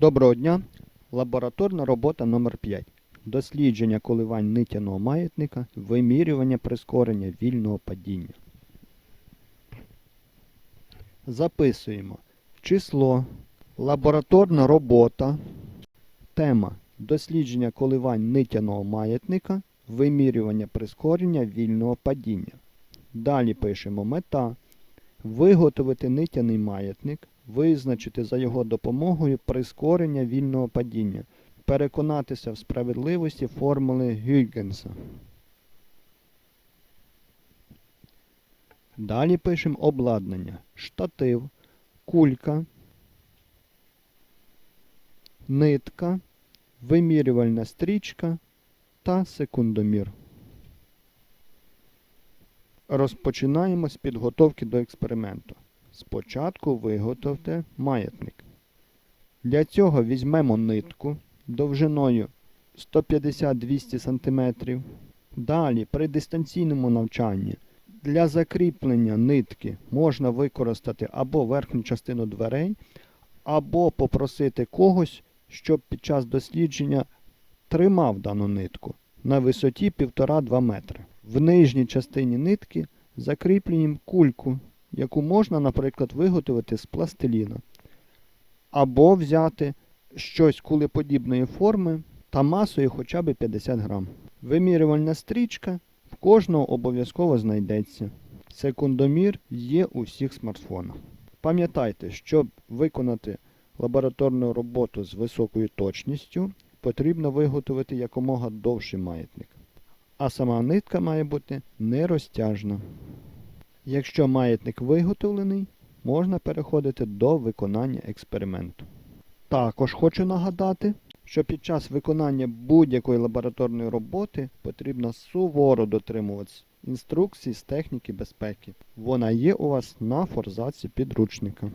Доброго дня! Лабораторна робота номер 5 Дослідження коливань нитяного маятника, вимірювання прискорення вільного падіння. Записуємо число, лабораторна робота, тема дослідження коливань нитяного маятника, вимірювання прискорення вільного падіння. Далі пишемо мета. Виготовити нитяний маятник, визначити за його допомогою прискорення вільного падіння, переконатися в справедливості формули Гюйгенса. Далі пишемо обладнання, штатив, кулька, нитка, вимірювальна стрічка та секундомір. Розпочинаємо з підготовки до експерименту. Спочатку виготовте маятник. Для цього візьмемо нитку довжиною 150-200 см. Далі при дистанційному навчанні для закріплення нитки можна використати або верхню частину дверей, або попросити когось, щоб під час дослідження тримав дану нитку на висоті 1,5-2 метри. В нижній частині нитки закріплюємо кульку, яку можна, наприклад, виготовити з пластиліна. Або взяти щось кулеподібної форми та масою хоча б 50 грам. Вимірювальна стрічка в кожного обов'язково знайдеться. Секундомір є у всіх смартфонах. Пам'ятайте, щоб виконати лабораторну роботу з високою точністю, потрібно виготовити якомога довший маятник. А сама нитка має бути нерозтяжна. Якщо маятник виготовлений, можна переходити до виконання експерименту. Також хочу нагадати, що під час виконання будь-якої лабораторної роботи потрібно суворо дотримуватися інструкцій з техніки безпеки. Вона є у вас на форзаці підручника.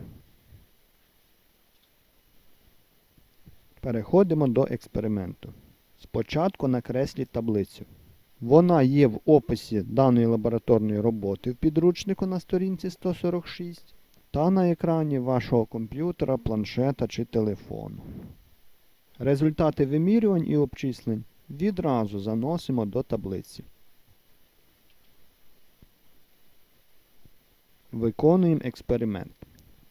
Переходимо до експерименту. Спочатку накресліть таблицю. Вона є в описі даної лабораторної роботи в підручнику на сторінці 146 та на екрані вашого комп'ютера, планшета чи телефону. Результати вимірювань і обчислень відразу заносимо до таблиці. Виконуємо експеримент.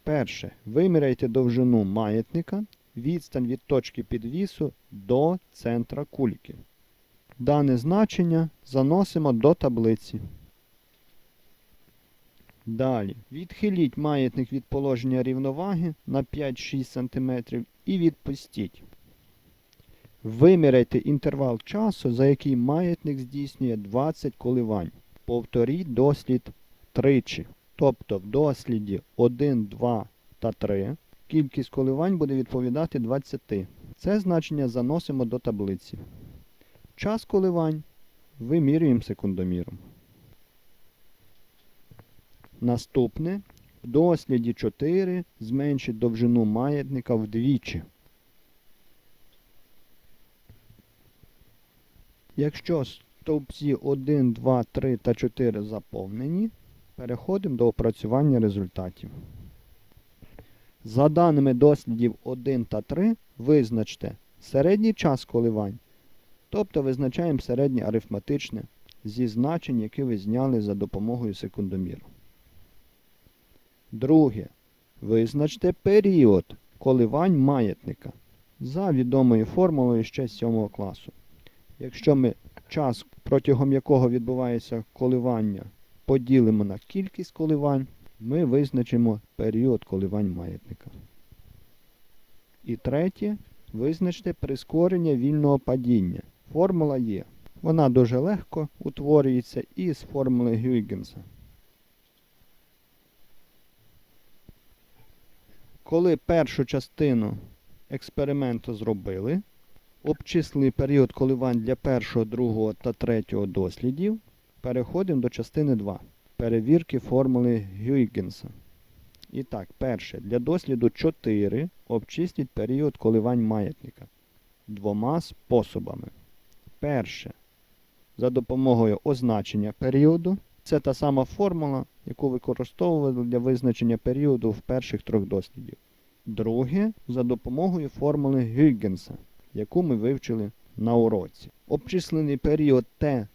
Перше. Виміряйте довжину маятника, відстань від точки підвісу до центра кульки. Дане значення заносимо до таблиці. Далі. Відхиліть маятник від положення рівноваги на 5-6 см і відпустіть. Виміряйте інтервал часу, за який маятник здійснює 20 коливань. Повторіть дослід тричі. Тобто в досліді 1, 2 та 3 кількість коливань буде відповідати 20. Це значення заносимо до таблиці. Час коливань вимірюємо секундоміром. Наступне. В досліді 4 зменшить довжину маятника вдвічі. Якщо стовпці 1, 2, 3 та 4 заповнені, переходимо до опрацювання результатів. За даними дослідів 1 та 3, визначте середній час коливань, тобто визначаємо середнє арифметичне зі значень, які ви зняли за допомогою секундоміру. Друге. Визначте період коливань маятника за відомою формулою ще з 7 класу. Якщо ми час, протягом якого відбувається коливання, поділимо на кількість коливань, ми визначимо період коливань маятника. І третє. Визначте прискорення вільного падіння. Формула є. Вона дуже легко утворюється із формули Гюйгенса. Коли першу частину експерименту зробили, обчислили період коливань для першого, другого та третього дослідів, переходимо до частини 2. Перевірки формули Гюйгенса. І так, перше. Для досліду 4 обчисліть період коливань маятника двома способами. Перше. За допомогою означення періоду. Це та сама формула, яку використовували для визначення періоду в перших трьох дослідів. Друге за допомогою формули Гюйгенса, яку ми вивчили на уроці. Обчислений період Т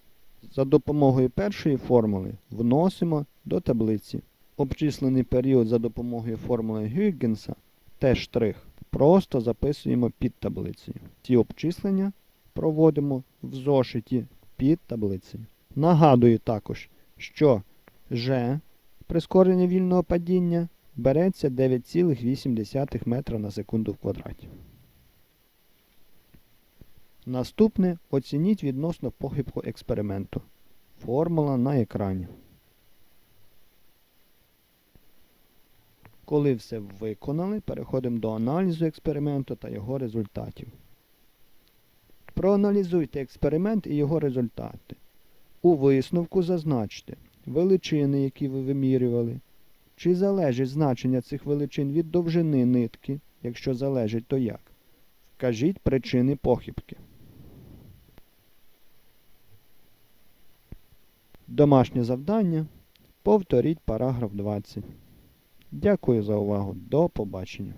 за допомогою першої формули вносимо до таблиці. Обчислений період за допомогою формули Гюйгенса Т' просто записуємо під таблицею. Ці обчислення проводимо в зошиті під таблицею. Нагадую також, що Ж прискорення вільного падіння береться 9,8 метра на секунду в квадраті. Наступне оцініть відносно похибку експерименту. Формула на екрані. Коли все виконали, переходимо до аналізу експерименту та його результатів. Проаналізуйте експеримент і його результати. У висновку зазначте величини, які ви вимірювали, чи залежить значення цих величин від довжини нитки, якщо залежить, то як. Вкажіть причини похибки. Домашнє завдання. Повторіть параграф 20. Дякую за увагу. До побачення.